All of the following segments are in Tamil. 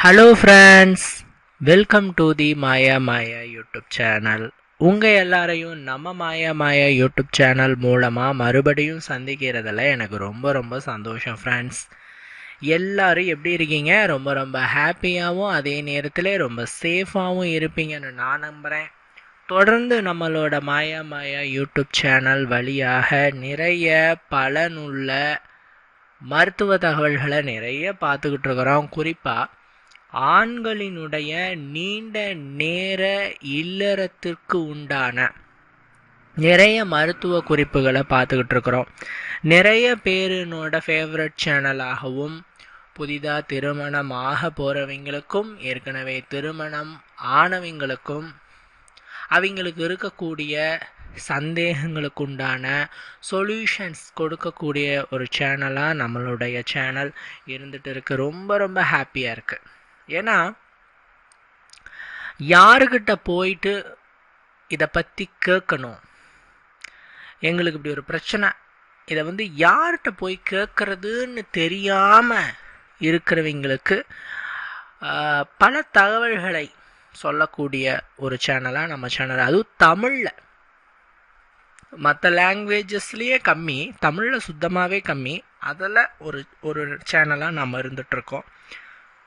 Hello friends welcome to the Maya Maya YouTube channel உங்கள் எல்லாரையும் நம்ம மாயா மாயா யூடியூப் சேனல் மூலமாக மறுபடியும் சந்திக்கிறதுல எனக்கு ரொம்ப ரொம்ப சந்தோஷம் ஃப்ரெண்ட்ஸ் எல்லாரும் எப்படி இருக்கீங்க? ரொம்ப ரொம்ப ஹாப்பியாகவும் அதே நேரத்தில் ரொம்ப சேஃபாகவும் இருப்பீங்கன்னு நான் நம்புகிறேன் தொடர்ந்து நம்மளோட மாயா மாயா யூடியூப் சேனல் வழியாக நிறைய பலனுள்ள மருத்துவ தகவல்களை நிறைய பார்த்துக்கிட்டு இருக்கிறோம். குறிப்பாக ஆண்களினுடைய நீண்ட நேர இல்லறத்திற்கு உண்டான நிறைய மருத்துவ குறிப்புகளை பார்த்துக்கிட்டு இருக்கிறோம். நிறைய பேரினோட ஃபேவரட் சேனலாகவும் புதிதாக திருமணம் ஆக போகிறவங்களுக்கும் ஏற்கனவே திருமணம் ஆனவங்களுக்கும் அவங்களுக்கு இருக்கக்கூடிய சந்தேகங்களுக்கு உண்டான சொல்யூஷன்ஸ் கொடுக்கக்கூடிய ஒரு சேனலாக நம்மளுடைய சேனல் இருந்துட்டு இருக்கு. ரொம்ப ரொம்ப ஹாப்பியாக இருக்குது ஏன்னா யாருக்கிட்ட போயிட்டு இதை பற்றி கேட்கணும் எங்களுக்கு இப்படி ஒரு பிரச்சனை. இதை வந்து யார்கிட்ட போய் கேட்குறதுன்னு தெரியாமல் இருக்கிறவங்களுக்கு பல தகவல்களை சொல்லக்கூடிய ஒரு சேனலாக நம்ம சேனல் அதுவும் தமிழில். மற்ற லாங்குவேஜஸ்லேயே கம்மி தமிழில் சுத்தமாகவே கம்மி. அதில் ஒரு ஒரு சேனலாக நம்ம இருந்துகிட்ருக்கோம்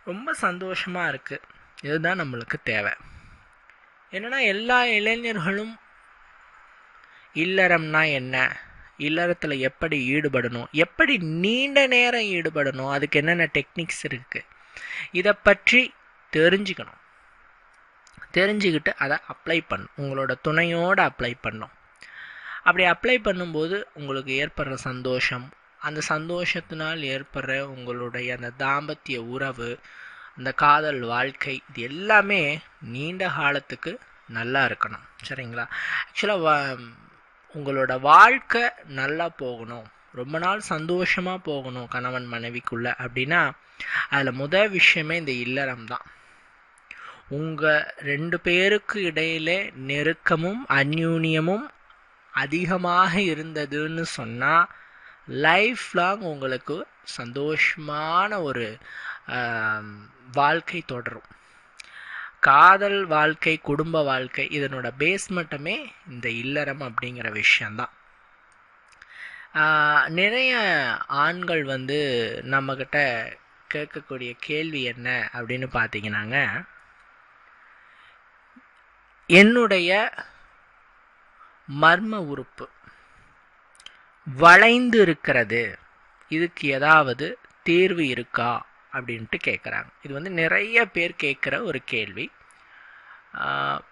ரொம்ப சந்தோஷமாக இருக்குது இதுதான் நம்மளுக்கு தேவை. என்னென்னா எல்லா இளைஞர்களும் இல்லறம்னா என்ன? இல்லறத்தில் எப்படி ஈடுபடணும்? எப்படி நீண்ட நேரம் ஈடுபடணும்? அதுக்கு என்னென்ன டெக்னிக்ஸ் இருக்குது இதை பற்றி தெரிஞ்சுக்கணும். தெரிஞ்சுக்கிட்டு அதை அப்ளை பண்ணும் உங்களோட துணையோடு அப்ளை பண்ணும். அப்படி அப்ளை பண்ணும்போது உங்களுக்கு ஏற்படுற சந்தோஷம் அந்த சந்தோஷத்தினால் ஏற்படுற உங்களுடைய அந்த தாம்பத்திய உறவு அந்த காதல் வாழ்க்கை இது எல்லாமே நீண்ட காலத்துக்கு நல்லா இருக்கணும். சரிங்களா? ஆக்சுவலாக உங்களோட வாழ்க்கை நல்லா போகணும். ரொம்ப நாள் சந்தோஷமாக போகணும் கணவன் மனைவிக்குள்ள அப்படின்னா அதில் முதல் விஷயமே இந்த இல்லறம் தான். உங்கள் ரெண்டு பேருக்கு இடையிலே நெருக்கமும் அந்யூன்யமும் அதிகமாக இருந்ததுன்னு சொன்னால் லைஃப் லாங் உங்களுக்கு சந்தோஷமான ஒரு வாழ்க்கை தொடரும். காதல் வாழ்க்கை குடும்ப வாழ்க்கை இதனோட பேஸ்மெண்ட்டுமே இந்த இல்லறம் அப்படிங்கிற விஷயந்தான் நிறைய ஆண்கள் வந்து நம்மக்கிட்ட கேட்கக்கூடிய கேள்வி என்ன அப்படின்னு பார்த்தீங்கன்னாங்க என்னுடைய மர்ம உறுப்பு. வளைந்து இருக்கிறது இதுக்கு ஏதாவது தீர்வு இருக்கா அப்படின்ட்டு கேட்குறாங்க இது வந்து நிறைய பேர் கேட்குற ஒரு கேள்வி.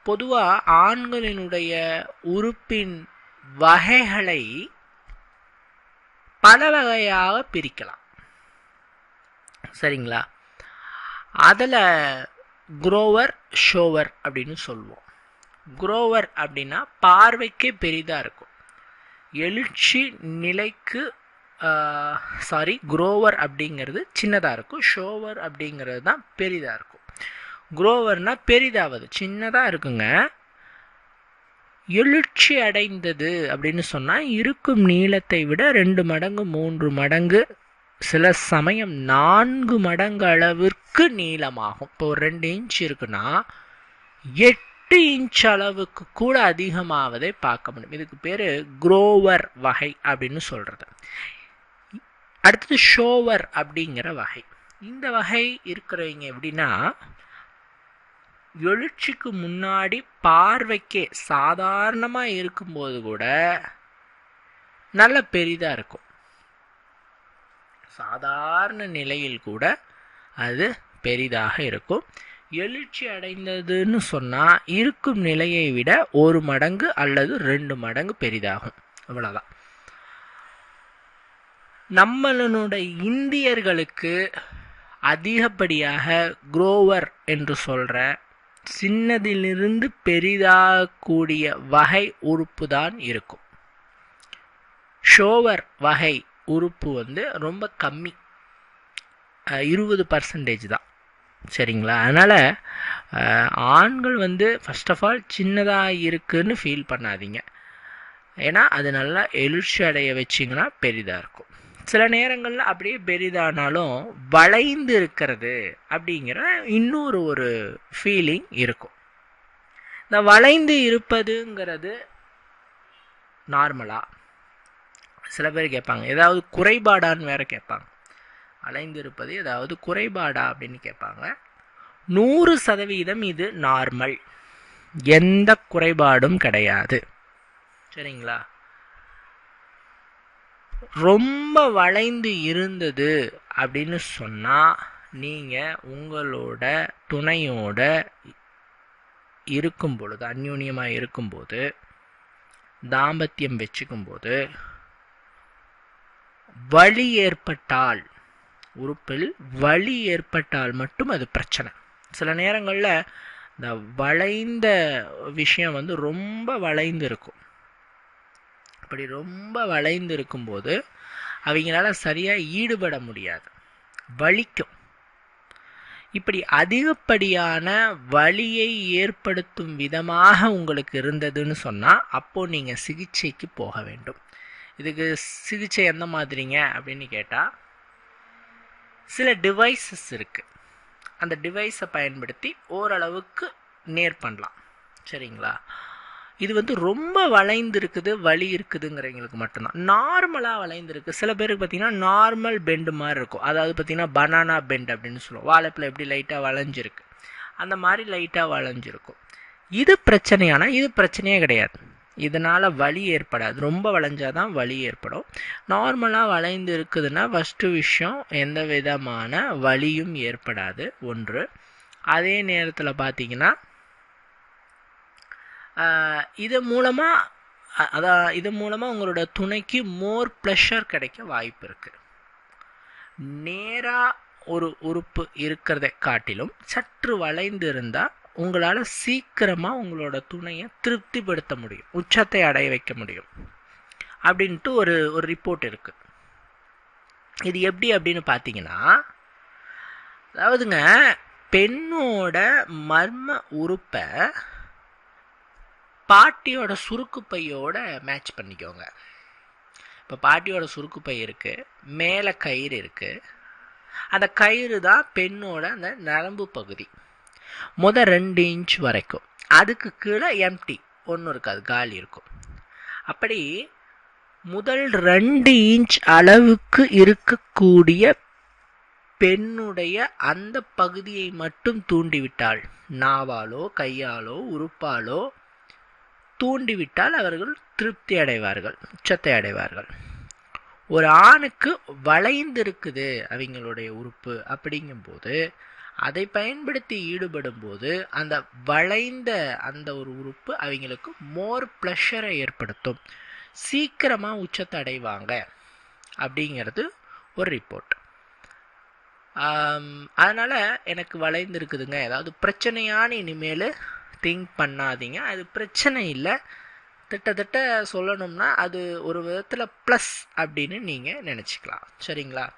பொதுவாக ஆண்களினுடைய உறுப்பின் வகைகளை பல வகையாக பிரிக்கலாம். சரிங்களா? அதில் குரோவர் ஷோவர் அப்படின்னு சொல்லுவோம். குரோவர் அப்படின்னா பார்வைக்கே பெரிதாக இருக்கும். எழுச்சி நிலைக்கு சாரி குரோவர் அப்படிங்கிறது சின்னதாக இருக்கும். ஷோவர் அப்படிங்கிறது தான் பெரிதாக இருக்கும். குரோவர்னால் பெரிதாவது சின்னதாக இருக்குங்க. எழுச்சி அடைந்தது அப்படின்னு சொன்னால் இருக்கும் நீளத்தை விட ரெண்டு மடங்கு மூன்று மடங்கு சில சமயம் நான்கு மடங்கு அளவிற்கு நீளமாகும். இப்போ ஒரு ரெண்டு இன்ச் இருக்குன்னா எட்டு இன்ச் அளவுக்கு கூட அதிகமாவதை பார்க்க முடியும். இதுக்கு பேர் குரோவர் வகை அப்படின்னு சொல்கிறது அடுத்தது ஷோவர் அப்படிங்கிற வகை. இந்த வகை இருக்கிறவங்க எப்படின்னா எழுச்சிக்கு முன்னாடி பார்வைக்கே சாதாரணமாக இருக்கும்போது கூட நல்ல பெரிதாக இருக்கும். சாதாரண நிலையில் கூட அது பெரிதாக இருக்கும். எழுச்சி அடைந்ததுன்னு சொன்னால் இருக்கும் நிலையை விட ஒரு மடங்கு அல்லது ரெண்டு மடங்கு பெரிதாகும். அவ்வளோதான் நம்மளுடைய இந்தியர்களுக்கு அதிகப்படியாக குரோவர் என்று சொல்கிற சின்னதிலிருந்து பெரிதாகக்கூடிய வகை உறுப்பு தான் இருக்கும். ஷோவர் வகை உறுப்பு வந்து ரொம்ப கம்மி இருபது பர்சன்டேஜ் தான். சரிங்களா? அதனால் ஆண்கள் வந்து ஃபர்ஸ்ட் ஆஃப் ஆல் சின்னதாக இருக்குன்னு ஃபீல் பண்ணாதீங்க. ஏன்னா அது நல்லா எழுச்சி அடைய வச்சிங்கன்னா பெரிதாக இருக்கும். சில நேரங்களில் அப்படியே பெரிதானாலும் வளைந்து இருக்கிறது அப்படிங்கிற இன்னொரு ஒரு ஃபீலிங் இருக்கும். இந்த வளைந்து இருப்பதுங்கிறது நார்மலாக சில பேர் கேட்பாங்க. ஏதாவது குறைபாடான்னு வேறு கேட்பாங்க. அலைந்திருப்பது இருப்பது ஏதாவது குறைபாடா அப்படின்னு கேட்பாங்க. நூறு சதவீதம் இது நார்மல். எந்த குறைபாடும் கிடையாது. சரிங்களா? ரொம்ப வளைந்து இருந்தது அப்படின்னு சொன்னால் நீங்கள் உங்களோட துணையோட இருக்கும் பொழுது அந்யூன்யமாக இருக்கும்போது தாம்பத்தியம் வச்சுக்கும்போது வலி ஏற்பட்டால் உறுப்பில் வலி ஏற்பட்டால் மட்டும் அது பிரச்சனை. சில நேரங்களில் இந்த வளைந்த விஷயம் வந்து ரொம்ப வளைந்து இருக்கும் அப்படி ரொம்ப வளைந்து இருக்கும்போது அவங்களால சரியாக ஈடுபட முடியாது. வலிக்கும். இப்படி அதிகப்படியான வலியை ஏற்படுத்தும் விதமாக உங்களுக்கு இருந்ததுன்னு சொன்னால் அப்போ நீங்கள் சிகிச்சைக்கு போக வேண்டும். இதுக்கு சிகிச்சை எந்த மாதிரிங்க அப்படின்னு கேட்டால் சில டிவைசஸ் இருக்குது அந்த டிவைஸை பயன்படுத்தி ஓரளவுக்கு நேர் பண்ணலாம். சரிங்களா? இது வந்து ரொம்ப வளைந்து இருக்குது வலி இருக்குதுங்கிறவங்களுக்கு மட்டும்தான். நார்மலாக வளைந்துருக்கு. சில பேருக்கு பார்த்தீங்கன்னா நார்மல் பெண்டு மாதிரி இருக்கும். அதாவது பார்த்தீங்கன்னா பனானா பெண்ட் அப்படின்னு சொல்லுவோம். வாழைப்பில் எப்படி லைட்டாக வளைஞ்சிருக்கு. அந்த மாதிரி லைட்டாக வளைஞ்சிருக்கும். இது பிரச்சனையானால் இது பிரச்சனையே கிடையாது. இதனால் வலி ஏற்படாது. ரொம்ப வளைஞ்சாதான் வலி ஏற்படும். நார்மலாக வளைந்து இருக்குதுன்னா ஃபஸ்ட்டு விஷயம் எந்த விதமான வலியும் ஏற்படாது. ஒன்று. அதே நேரத்தில் பார்த்தீங்கன்னா இது மூலமாக அதான் இது மூலமாக உங்களோட துணைக்கு மோர் ப்ளஷர் கிடைக்க வாய்ப்பு இருக்குது நேராக ஒரு உறுப்பு இருக்கிறத காட்டிலும் சற்று வளைந்து இருந்தால் உங்களால் சீக்கிரமாக உங்களோட துணையை திருப்திப்படுத்த முடியும். உச்சத்தை அடைய வைக்க முடியும். அப்படின்ட்டு ஒரு ஒரு ரிப்போர்ட் இருக்குது இது எப்படி அப்படின்னு பார்த்தீங்கன்னா அதாவதுங்க பெண்ணோட மர்ம உறுப்பை பாட்டியோட சுருக்கு பையோட மேட்ச் பண்ணிக்கோங்க. இப்போ பாட்டியோட சுருக்கு பை இருக்குது மேலே கயிறு இருக்குது அந்த கயிறு தான் பெண்ணோட அந்த நரம்பு பகுதி. முதல் ரெண்டு இன்ச் வரைக்கும். அதுக்கு கீழே எம்டி ஒன்றும் இருக்காது காலி இருக்கும். அப்படி முதல் ரெண்டு இன்ச் அளவுக்கு இருக்கக்கூடிய பெண்ணுடைய அந்த பகுதியை மட்டும் தூண்டிவிட்டால் நாவாலோ கையாலோ உறுப்பாலோ தூண்டிவிட்டால் அவர்கள் திருப்தி அடைவார்கள் உச்சத்தை அடைவார்கள். ஒரு ஆணுக்கு வளைந்திருக்குது அவங்களுடைய உறுப்பு. அப்படிங்கும்போது அதை பயன்படுத்தி ஈடுபடும் போது அந்த வளைந்த அந்த ஒரு உறுப்பு அவங்களுக்கு மோர் ப்ளஷரை ஏற்படுத்தும். சீக்கிரமாக உச்சத்தை அடைவாங்க அப்படிங்கிறது ஒரு ரிப்போர்ட் அதனால் எனக்கு வளைந்திருக்குதுங்க. ஏதாவது பிரச்சனையான இனிமேல் திங்க் பண்ணாதீங்க. அது பிரச்சனை இல்லை. திட்டத்தட்ட சொல்லணும்னா அது ஒரு விதத்தில் ப்ளஸ் அப்படின்னு நீங்கள் நினச்சிக்கலாம். சரிங்களா?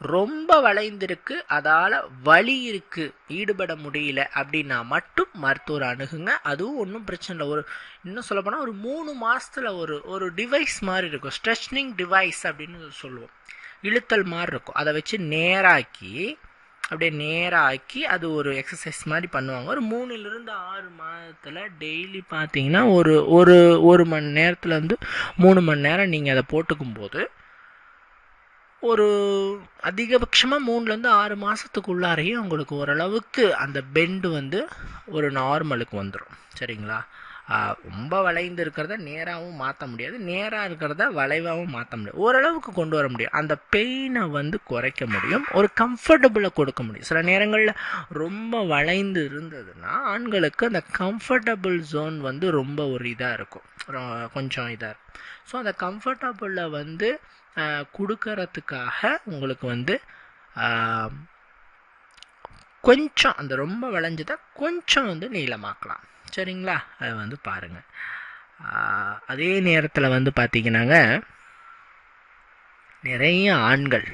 ரொம்ப வளைந்திருக்கு அதால் வலி இருக்கு ஈடுபட முடியல அப்படின்னா மட்டும் மருத்துவர் அணுகுங்க. அதுவும் ஒன்றும் பிரச்சனை இல்லை. ஒரு இன்னும் சொல்லப்போனால் ஒரு மூணு மாதத்தில் ஒரு ஒரு டிவைஸ் மாதிரி இருக்கும். ஸ்ட்ரெச்னிங் டிவைஸ் அப்படின்னு சொல்லுவோம். இழுத்தல் மாதிரி இருக்கும். அதை வச்சு நேராக்கி அப்படியே நேராக்கி அது ஒரு எக்ஸசைஸ் மாதிரி பண்ணுவாங்க. ஒரு மூணுலேருந்து ஆறு மாதத்தில் டெய்லி பார்த்தீங்கன்னா ஒரு ஒரு ஒரு மணி நேரத்தில் வந்து மூணு மணி நேரம் நீங்கள் அதை போட்டுக்கும் போது ஒரு அதிகபட்சமாக மூணுலேருந்து ஆறு மாதத்துக்குள்ளாரையும் உங்களுக்கு ஓரளவுக்கு அந்த பெண்டு வந்து ஒரு நார்மலுக்கு வந்துடும் சரிங்களா? ரொம்ப வளைந்து இருக்கிறத நேராகவும் மாற்ற முடியாது. நேராக இருக்கிறத வளைவாகவும் மாற்ற முடியாது. ஓரளவுக்கு கொண்டு வர முடியும். அந்த பெயினை வந்து குறைக்க முடியும். ஒரு கம்ஃபர்டபுளை கொடுக்க முடியும். சில நேரங்களில் ரொம்ப வளைந்து இருந்ததுன்னா ஆண்களுக்கு அந்த கம்ஃபர்டபுள் ஜோன் வந்து ரொம்ப ஒரு இதாக இருக்கும். கொஞ்சம் இதாக இருக்கும். ஸோ அந்த கம்ஃபர்டபுளை வந்து கொடுக்கறதுக்காக உங்களுக்கு வந்து கொஞ்சம் அந்த ரொம்ப விளைஞ்சதை கொஞ்சம் வந்து நீளமாக்கலாம். சரிங்களா? அதை வந்து பாருங்கள் அதே நேரத்தில் வந்து பார்த்தீங்கன்னாங்க நிறைய ஆண்கள்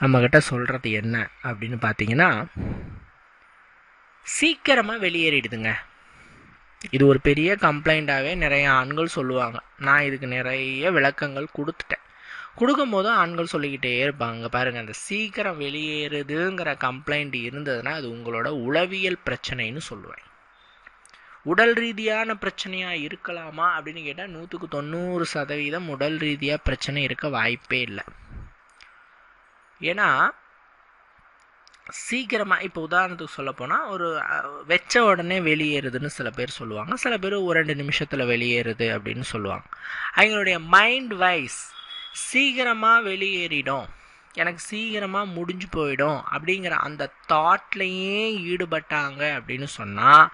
நம்மக்கிட்ட சொல்கிறது என்ன அப்படின்னு பார்த்தீங்கன்னா சீக்கிரமாக வெளியேறிடுதுங்க. இது ஒரு பெரிய கம்ப்ளைண்ட்டாகவே நிறைய ஆண்கள் சொல்லுவாங்க. நான் இதுக்கு நிறைய விளக்கங்கள் கொடுத்துட்டேன். கொடுக்கும் போதும் ஆண்கள் சொல்லிக்கிட்டே இருப்பாங்க. பாருங்கள் அந்த சீக்கிரம் வெளியேறுதுங்கிற கம்ப்ளைண்ட் இருந்ததுன்னா அது உங்களோட உளவியல் பிரச்சனைன்னு சொல்லுவேன். உடல் ரீதியான பிரச்சனையாக இருக்கலாமா அப்படின்னு கேட்டால் நூற்றுக்கு தொண்ணூறு சதவீதம் உடல் ரீதியாக பிரச்சனை இருக்க வாய்ப்பே இல்லை. ஏன்னா சீக்கிரமாக இப்போ உதாரணத்துக்கு சொல்லப்போனால் ஒரு வச்ச உடனே வெளியேறுதுன்னு சில பேர் சொல்லுவாங்க. சில பேர் ஒரு ரெண்டு நிமிஷத்தில் வெளியேறுது அப்படின்னு சொல்லுவாங்க. அவங்களுடைய மைண்ட் வைஸ் சீக்கிரமாக வெளியேறிடும். எனக்கு சீக்கிரமாக முடிஞ்சு போயிடும் அப்படிங்கிற அந்த தாட்லேயே ஈடுபட்டாங்க அப்படின்னு சொன்னால்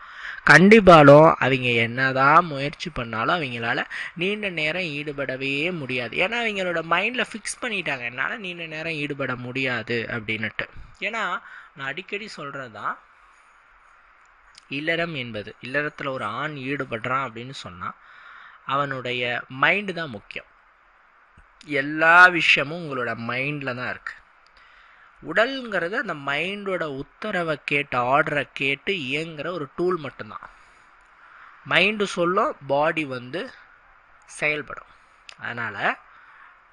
கண்டிப்பாலும் அவங்க என்னதான் முயற்சி பண்ணாலும் அவங்களால நீண்ட நேரம் ஈடுபடவே முடியாது. ஏன்னா அவங்களோட மைண்டில் ஃபிக்ஸ் பண்ணிட்டாங்க. என்னால் நீண்ட நேரம் ஈடுபட முடியாது அப்படின்னுட்டு. ஏன்னா நான் அடிக்கடி சொல்கிறது தான் இல்லறம் என்பது. இல்லறத்தில் ஒரு ஆண் ஈடுபடுறான் அப்படின்னு சொன்னால் அவனுடைய மைண்டு தான் முக்கியம். எல்லா விஷயமும் உங்களோட மைண்டில் தான் இருக்குது உடல்ங்கிறது அந்த மைண்டோட உத்தரவை கேட்டு ஆர்டரை கேட்டு இயங்குகிற ஒரு டூல் மட்டும்தான். மைண்டு சொல்லும் பாடி வந்து செயல்படும். அதனால்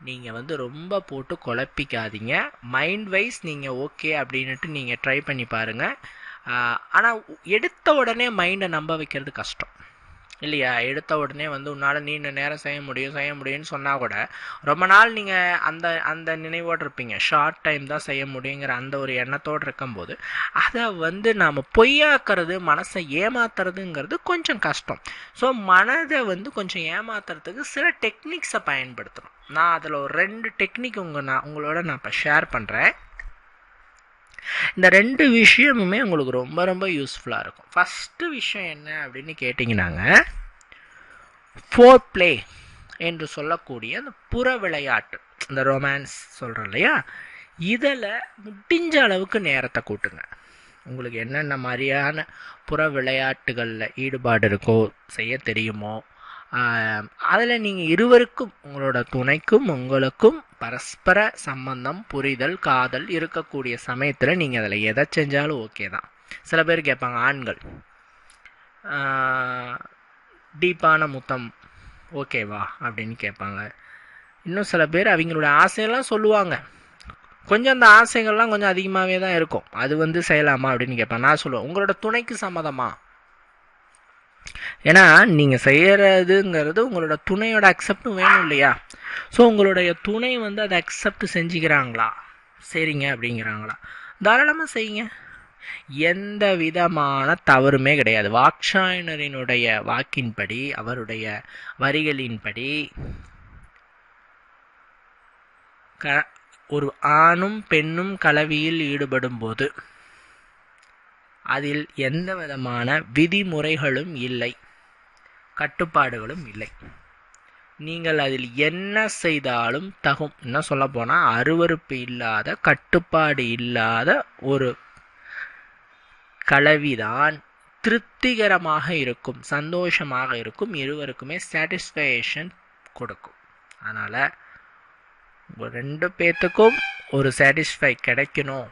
நீங்கள் வந்து ரொம்ப போட்டு குழப்பிக்காதீங்க. மைண்ட் வைஸ் நீங்கள் ஓகே அப்படின்ட்டு நீங்கள் ட்ரை பண்ணி பாருங்கள் ஆனால் எடுத்த உடனே மைண்டை நம்ப வைக்கிறது கஷ்டம். இல்லையா? எடுத்த உடனே வந்து உன்னால் நீண்ட நேரம் செய்ய முடியும் செய்ய முடியும்னு சொன்னால் கூட ரொம்ப நாள் நீங்கள் அந்த அந்த நினைவோடு இருப்பீங்க. ஷார்ட் டைம் தான் செய்ய முடியுங்கிற அந்த ஒரு எண்ணத்தோடு இருக்கும்போது அதை வந்து நாம் பொய்யாக்குறது மனசை ஏமாத்துறதுங்கிறது கொஞ்சம் கஷ்டம். ஸோ மனதை வந்து கொஞ்சம் ஏமாத்துறதுக்கு சில டெக்னிக்ஸை பயன்படுத்தணும். நான் அதில் ஒரு ரெண்டு டெக்னிக் உங்கள் நான் உங்களோட நான் இப்போ ஷேர் பண்ணுறேன் இந்த ரெண்டு விஷயமுமே உங்களுக்கு ரொம்ப ரொம்ப யூஸ்ஃபுல்லாக இருக்கும். ஃபஸ்ட்டு விஷயம் என்ன அப்படின்னு கேட்டிங்கன்னாங்க ஃபோர் ப்ளே என்று சொல்லக்கூடிய அந்த புற விளையாட்டு இந்த ரொமான்ஸ் சொல்கிறோம் இல்லையா? இதில் முடிஞ்ச அளவுக்கு நேரத்தை கூட்டுங்க. உங்களுக்கு என்னென்ன மாதிரியான புற விளையாட்டுகளில் ஈடுபாடு இருக்கோ செய்ய தெரியுமோ அதில் நீங்கள் இருவருக்கும் உங்களோட துணைக்கும் உங்களுக்கும் பரஸ்பர சம்பந்தம் புரிதல் காதல் இருக்கக்கூடிய சமயத்தில் நீங்கள் அதில் எதை செஞ்சாலும் ஓகே தான். சில பேர் கேட்பாங்க ஆண்கள். டீப்பான முத்தம் ஓகேவா அப்படின்னு கேட்பாங்க. இன்னும் சில பேர் அவங்களோட ஆசையெல்லாம் சொல்லுவாங்க. கொஞ்சம் அந்த ஆசைகள்லாம் கொஞ்சம் அதிகமாகவே தான் இருக்கும். அது வந்து செய்யலாமா? அப்படின்னு கேட்பாங்க. நான் சொல்லுவேன் உங்களோட துணைக்கு சம்மதமா? ஏன்னா நீங்கள் செய்கிறதுங்கிறது உங்களோட துணையோட அக்செப்டும் வேணும் இல்லையா? ஸோ உங்களுடைய துணை வந்து அதை அக்செப்ட் செஞ்சுக்கிறாங்களா? சரிங்க அப்படிங்கிறாங்களா. தாராளமாக செய்யுங்க. எந்த விதமான தவறுமே கிடையாது. வாக்ஷாயனரினுடைய வாக்கின்படி அவருடைய வரிகளின்படி க ஒரு ஆணும் பெண்ணும் கலவியில் ஈடுபடும் போது அதில் எந்த விதமான விதிமுறைகளும் இல்லை. கட்டுப்பாடுகளும் இல்லை. நீங்கள் அதில் என்ன செய்தாலும் தகும். என்ன சொல்ல போனால் அருவறுப்பு இல்லாத கட்டுப்பாடு இல்லாத ஒரு கலவிதான் திருப்திகரமாக இருக்கும் சந்தோஷமாக இருக்கும் இருவருக்குமே சாட்டிஸ்ஃபேஷன் கொடுக்கும். அதனால் ரெண்டு பேர்த்துக்கும் ஒரு சாட்டிஸ்ஃபை கிடைக்கணும்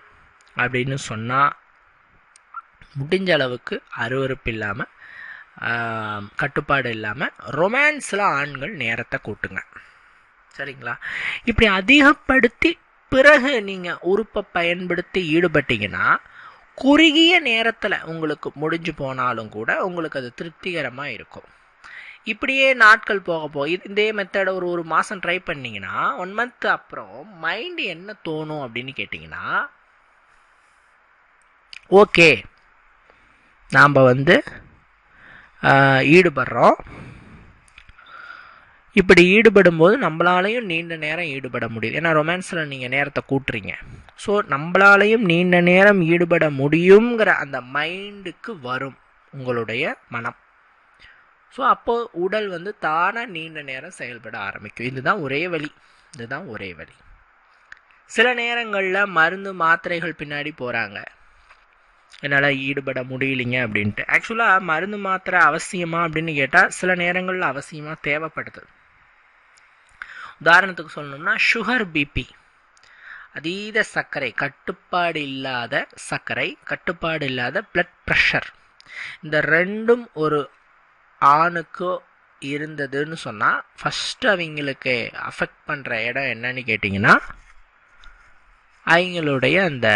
அப்படின்னு சொன்னால் முடிஞ்ச அளவுக்கு அருவறுப்பு இல்லாமல் கட்டுப்பாடு இல்லாமல் ரொமான்ஸில் ஆண்கள் நேரத்தை கூட்டுங்க. சரிங்களா? இப்படி அதிகப்படுத்தி பிறகு நீங்கள் உறுப்பை பயன்படுத்தி ஈடுபட்டீங்கன்னா குறுகிய நேரத்தில் உங்களுக்கு முடிஞ்சு போனாலும் கூட உங்களுக்கு அது திருப்திகரமாக இருக்கும். இப்படியே நாட்கள் போக போக இதே மெத்தடை ஒரு ஒரு மாதம் ட்ரை பண்ணிங்கன்னா ஒன் மந்த் அப்புறம் மைண்டு என்ன தோணும் அப்படின்னு கேட்டிங்கன்னா ஓகே நாம் வந்து ஈடுபடுறோம். இப்படி ஈடுபடும் போது நம்மளாலையும் நீண்ட நேரம் ஈடுபட முடியுது. ஏன்னா ரொமான்ஸில் நீங்கள் நேரத்தை கூட்டுறீங்க. ஸோ நம்மளாலையும் நீண்ட நேரம் ஈடுபட முடியுங்கிற அந்த மைண்டுக்கு வரும் உங்களுடைய மனம். ஸோ அப்போது உடல் வந்து தானாக நீண்ட நேரம் செயல்பட ஆரம்பிக்கும். இதுதான் ஒரே வழி. இதுதான் ஒரே வழி. சில நேரங்களில் மருந்து மாத்திரைகள் பின்னாடி போகிறாங்க என்னால் ஈடுபட முடியலைங்க அப்படின்ட்டு. ஆக்சுவலாக மருந்து மாத்திரை அவசியமா அப்படின்னு கேட்டால் சில நேரங்களில் அவசியமாக தேவைப்படுது. உதாரணத்துக்கு சொல்லணும்னா சுகர் பிபி அதீத சர்க்கரை கட்டுப்பாடு இல்லாத சர்க்கரை கட்டுப்பாடு இல்லாத பிளட் ப்ரெஷர் இந்த ரெண்டும் ஒரு ஆணுக்கோ இருந்ததுன்னு சொன்னால் ஃபஸ்ட்டு அவங்களுக்கு அஃபெக்ட் பண்ணுற இடம் என்னன்னு கேட்டிங்கன்னா அவங்களுடைய அந்த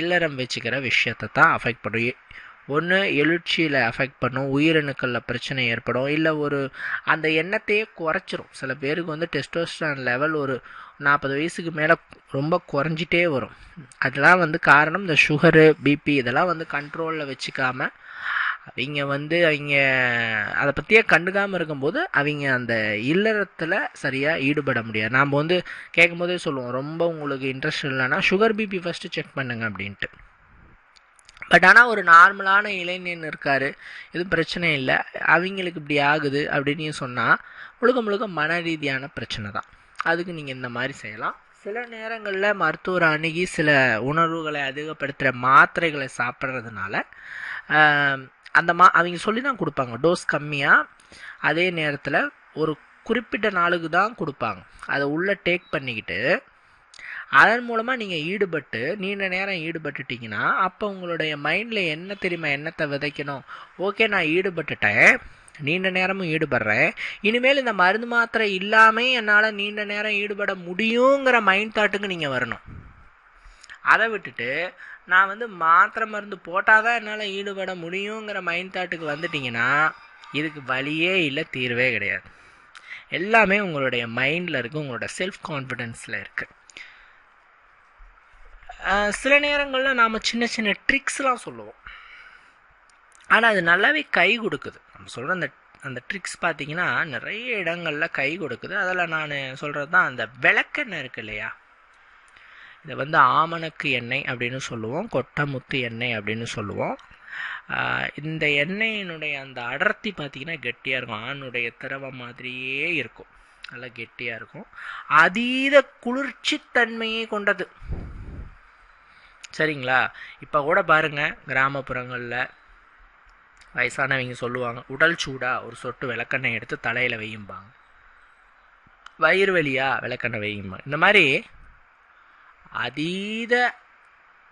இல்லறம் வச்சுக்கிற விஷயத்தை தான் அஃபெக்ட் பண்ணும். ஒன்று எழுச்சியில் அஃபெக்ட் பண்ணும். உயிரணுக்களில் பிரச்சனை ஏற்படும். இல்லை ஒரு அந்த எண்ணத்தையே குறைச்சிரும். சில பேருக்கு வந்து டெஸ்டோஸ்டான் லெவல் ஒரு நாற்பது வயசுக்கு மேலே ரொம்ப குறைஞ்சிட்டே வரும். அதெல்லாம் வந்து காரணம். இந்த சுகரு பிபி இதெல்லாம் வந்து கண்ட்ரோலில் வச்சுக்காமல் அவங்க வந்து அவங்க அதை பற்றியே கண்டுக்காமல் இருக்கும்போது அவங்க அந்த இல்லறத்தில் சரியாக ஈடுபட முடியாது. நாம் வந்து கேட்கும் போதே சொல்லுவோம் ரொம்ப உங்களுக்கு இன்ட்ரெஸ்ட் இல்லைன்னா சுகர் பிபி ஃபஸ்ட்டு செக் பண்ணுங்க அப்படின்ட்டு. பட் ஆனால் ஒரு நார்மலான இளைஞன் இருக்கார் எதுவும் பிரச்சனை இல்லை அவங்களுக்கு இப்படி ஆகுது அப்படின்னு சொன்னால் முழுக்க முழுக்க மன ரீதியான பிரச்சனை தான். அதுக்கு நீங்கள் இந்த மாதிரி செய்யலாம். சில நேரங்களில் மருத்துவர் அணுகி சில உணர்வுகளை அதிகப்படுத்துகிற மாத்திரைகளை சாப்பிட்றதுனால அந்த மா அவங்க சொல்லி தான் கொடுப்பாங்க. டோஸ் கம்மியாக அதே நேரத்தில் ஒரு குறிப்பிட்ட நாளுக்கு தான் கொடுப்பாங்க. அதை உள்ளே டேக் பண்ணிக்கிட்டு அதன் மூலமாக நீங்கள் ஈடுபட்டு நீண்ட நேரம் ஈடுபட்டுட்டிங்கன்னா அப்போ உங்களுடைய மைண்டில் என்ன தெரியுமா எண்ணத்தை விதைக்கணும்? ஓகே நான் ஈடுபட்டுட்டேன் நீண்ட நேரமும் ஈடுபடுறேன் இனிமேல் இந்த மருந்து மாத்திரை இல்லாமல் என்னால் நீண்ட நேரம் ஈடுபட முடியுங்கிற மைண்ட் தாட்டுக்கு நீங்கள் வரணும். அதை விட்டுட்டு நான் வந்து மாத்திரை மருந்து போட்டால் தான் என்னால் ஈடுபட முடியுங்கிற மைண்ட் தாட்டுக்கு வந்துட்டிங்கன்னா இதுக்கு வழியே இல்லை தீர்வே கிடையாது. எல்லாமே உங்களுடைய மைண்டில் இருக்குது உங்களோட செல்ஃப் கான்ஃபிடென்ஸில் இருக்குது சில நேரங்களில் நாம் சின்ன சின்ன ட்ரிக்ஸ்லாம் சொல்லுவோம். ஆனால் அது நல்லாவே கை கொடுக்குது. நம்ம சொல்கிற அந்த அந்த ட்ரிக்ஸ் பார்த்தீங்கன்னா நிறைய இடங்களில் கை கொடுக்குது. அதில் நான் சொல்கிறது தான் அந்த விளக்கெண்ணெய் இருக்கு இல்லையா? இதை வந்து ஆமணக்கு எண்ணெய் அப்படின்னு சொல்லுவோம் கொட்டமுத்து எண்ணெய் அப்படின்னு சொல்லுவோம். இந்த எண்ணெயினுடைய அந்த அடர்த்தி பார்த்திங்கன்னா கெட்டியாக இருக்கும். ஆணுடைய திரவ மாதிரியே இருக்கும். நல்லா கெட்டியாக இருக்கும். அதீத குளிர்ச்சித்தன்மையை கொண்டது. சரிங்களா? இப்போ கூட பாருங்கள் கிராமப்புறங்களில் வயசானவங்க சொல்லுவாங்க உடல் சூடாக ஒரு சொட்டு விளக்கெண்ணெய் எடுத்து தலையில் வையும்பாங்க. வயிறு வலியாக விளக்கெண்ணெய் வையும்பாங்க. இந்த மாதிரி அதீத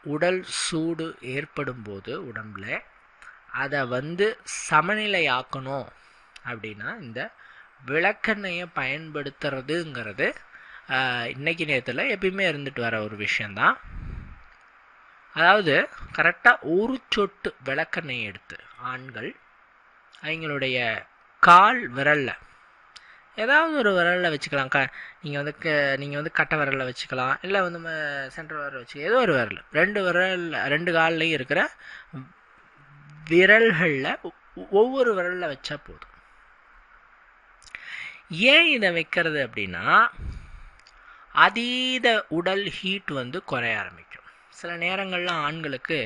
உடல் சூடு ஏற்படும் போது உடம்புல அதை வந்து சமநிலையாக்கணும் அப்படின்னா இந்த விளக்கெண்ணெயை பயன்படுத்துறதுங்கிறது இன்னைக்கு நேரத்தில் எப்பயுமே இருந்துட்டு வர ஒரு விஷயந்தான் அதாவது கரெக்டாக ஒரு சொட்டு விளக்கெண்ணெய் எடுத்து ஆண்கள் அவங்களுடைய கால் விரலில் ஏதாவது ஒரு விரலில் வச்சுக்கலாம் க நீங்கள் வந்து க நீங்கள் வந்து கட்டை விரலில் வச்சுக்கலாம். இல்லை வந்து சென்ட்ரல் விரல் வச்சு ஏதோ ஒரு விரல். ரெண்டு விரல் ரெண்டு கால்லையும் இருக்கிற விரல்களில் ஒவ்வொரு விரலில் வச்சா போதும். ஏன் இதை வைக்கிறது அப்படின்னா அதீத உடல் ஹீட் வந்து குறைய ஆரம்பிக்கும். சில நேரங்களில் ஆண்களுக்கு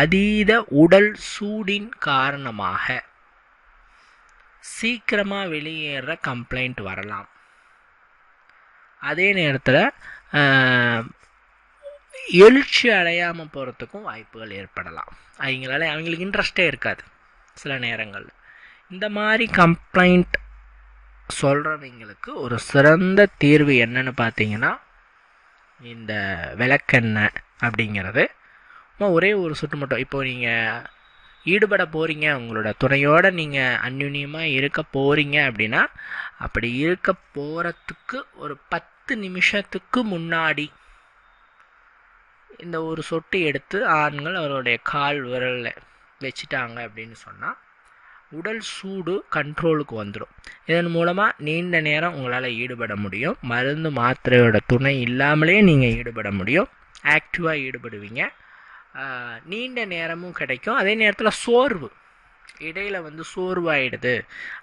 அதீத உடல் சூடின் காரணமாக சீக்கிரமாக வெளியேற கம்ப்ளைண்ட் வரலாம். அதே நேரத்தில் எழுச்சி அடையாமல் போகிறதுக்கும் வாய்ப்புகள் ஏற்படலாம். அவங்களால அவங்களுக்கு இன்ட்ரெஸ்டே இருக்காது சில நேரங்களில். இந்த மாதிரி கம்ப்ளைண்ட் சொல்கிறவங்களுக்கு ஒரு சிறந்த தீர்வு என்னன்னு பார்த்தீங்கன்னா இந்த விளக்கெண்ணெய் அப்படிங்கிறது. ஒரே ஒரு சுட்டு மட்டும் இப்போ நீங்கள் ஈடுபட போகிறீங்க உங்களோட துணையோடு நீங்கள் அந்யுன்யமாக இருக்க போகிறீங்க அப்படின்னா அப்படி இருக்க போகிறதுக்கு ஒரு பத்து நிமிஷத்துக்கு முன்னாடி இந்த ஒரு சொட்டு எடுத்து ஆண்கள் அவருடைய கால் விரலில் வச்சுட்டாங்க அப்படின்னு சொன்னால் உடல் சூடு கண்ட்ரோலுக்கு வந்துடும் இதன் மூலமாக நீண்ட நேரம் உங்களால் ஈடுபட முடியும். மருந்து மாத்திரையோட துணை இல்லாமலே நீங்கள் ஈடுபட முடியும். ஆக்டிவாக ஈடுபடுவீங்க. நீண்ட நேரமும் கிடைக்கும். அதே நேரத்தில் சோர்வு. இடையில் வந்து சோர்வாயிடுது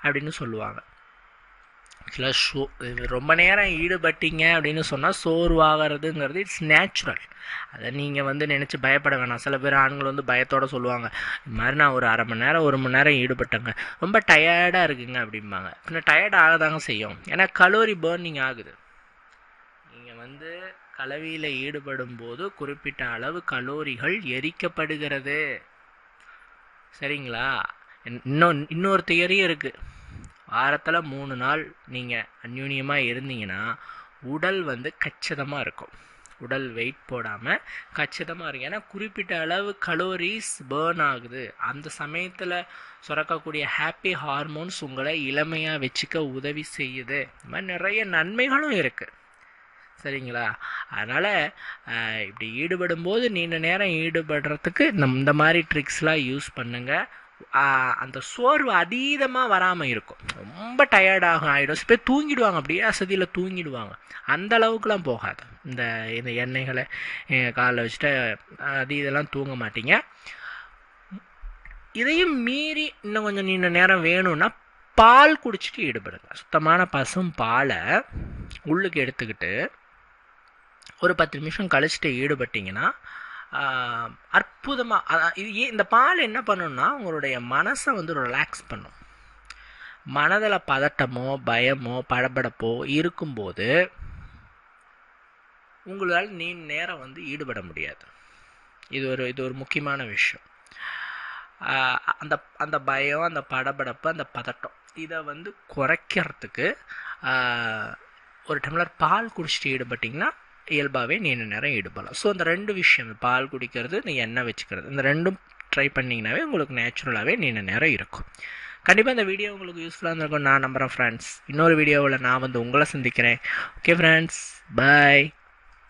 அப்படின்னு சொல்லுவாங்க. ஆக்சுவலாக ஷோ ரொம்ப நேரம் ஈடுபட்டீங்க அப்படின்னு சொன்னால் சோர்வாகிறதுங்கிறது இட்ஸ் நேச்சுரல் அதை நீங்கள் வந்து நினச்சி பயப்பட வேணாம். சில பேர் ஆண்கள் வந்து பயத்தோடு சொல்லுவாங்க இது மாதிரி நான் ஒரு அரை மணி நேரம் ஒரு மணி நேரம் ஈடுபட்டேங்க. ரொம்ப டயர்டாக இருக்குங்க அப்படிம்பாங்க. பின்ன டயர்ட் ஆகதாங்க செய்யும். ஏன்னா கலோரி பேர்னிங் ஆகுது. நீங்கள் வந்து கலவியில் ஈடுபடும் போது குறிப்பிட்ட அளவு கலோரிகள் எரிக்கப்படுகிறது. சரிங்களா? இன்னும் இன்னொரு தியரி இருக்குது வாரத்தில் மூணு நாள் நீங்கள் அந்யூன்யமாக இருந்தீங்கன்னா உடல் வந்து கச்சிதமாக இருக்கும். உடல் வெயிட் போடாமல் கச்சிதமாக இருக்கும். ஏன்னா குறிப்பிட்ட அளவு கலோரிஸ் பேர்ன் ஆகுது. அந்த சமயத்தில் சுரக்கக்கூடிய ஹாப்பி ஹார்மோன்ஸ் உங்களை இளமையாக வச்சுக்க உதவி செய்யுது. இந்த மாதிரி நிறைய நன்மைகளும் இருக்குது சரிங்களா? அதனால் இப்படி ஈடுபடும் போது நீண்ட நேரம் ஈடுபடுறதுக்கு இந்த இந்த மாதிரி ட்ரிக்ஸ்லாம் யூஸ் பண்ணுங்கள் அந்த சோர்வு அதீதமாக வராமல் இருக்கும். ரொம்ப டயர்டாகும் ஆகிடும் சில பேர் தூங்கிடுவாங்க அப்படியே அசதியில் தூங்கிடுவாங்க. அந்த அளவுக்குலாம் போகாது. இந்த இந்த எண்ணெய்களை காலில் வச்சுட்டு அது இதெல்லாம் தூங்க மாட்டீங்க. இதையும் மீறி இன்னும் கொஞ்சம் நீண்ட நேரம் வேணும்னா பால் குடிச்சிட்டு ஈடுபடுங்க. சுத்தமான பசும் பாலை உள்ளுக்கு எடுத்துக்கிட்டு ஒரு பத்து நிமிஷம் கழிச்சிட்டு ஈடுபட்டிங்கன்னா அற்புதமாக இது இந்த பால் என்ன பண்ணுன்னா உங்களுடைய மனசை வந்து ரிலாக்ஸ் பண்ணும். மனதில் பதட்டமோ பயமோ படபடப்போ இருக்கும்போது உங்களால் நீ நேரம் வந்து ஈடுபட முடியாது. இது ஒரு இது ஒரு முக்கியமான விஷயம். அந்த அந்த பயம் அந்த படபடப்பு அந்த பதட்டம் இதை வந்து குறைக்கிறதுக்கு ஒரு டம்ளர் பால் குடிச்சிட்டு ஈடுபட்டிங்கன்னா இயல்பாகவே நீண்ட நேரம் ஈடுபடலாம் ஸோ அந்த ரெண்டு விஷயம் பால் குடிக்கிறது நீங்கள் எண்ணெய் வச்சுக்கிறது இந்த ரெண்டும் ட்ரை பண்ணிங்கனாவே உங்களுக்கு நேச்சுரலாகவே நீண்ட நேரம் இருக்கும். கண்டிப்பாக இந்த வீடியோ உங்களுக்கு யூஸ்ஃபுல்லாக இருந்திருக்கும் நான் நம்புகிறேன் ஃப்ரெண்ட்ஸ் இன்னொரு வீடியோவில் நான் வந்து உங்களை சந்திக்கிறேன். Okay friends bye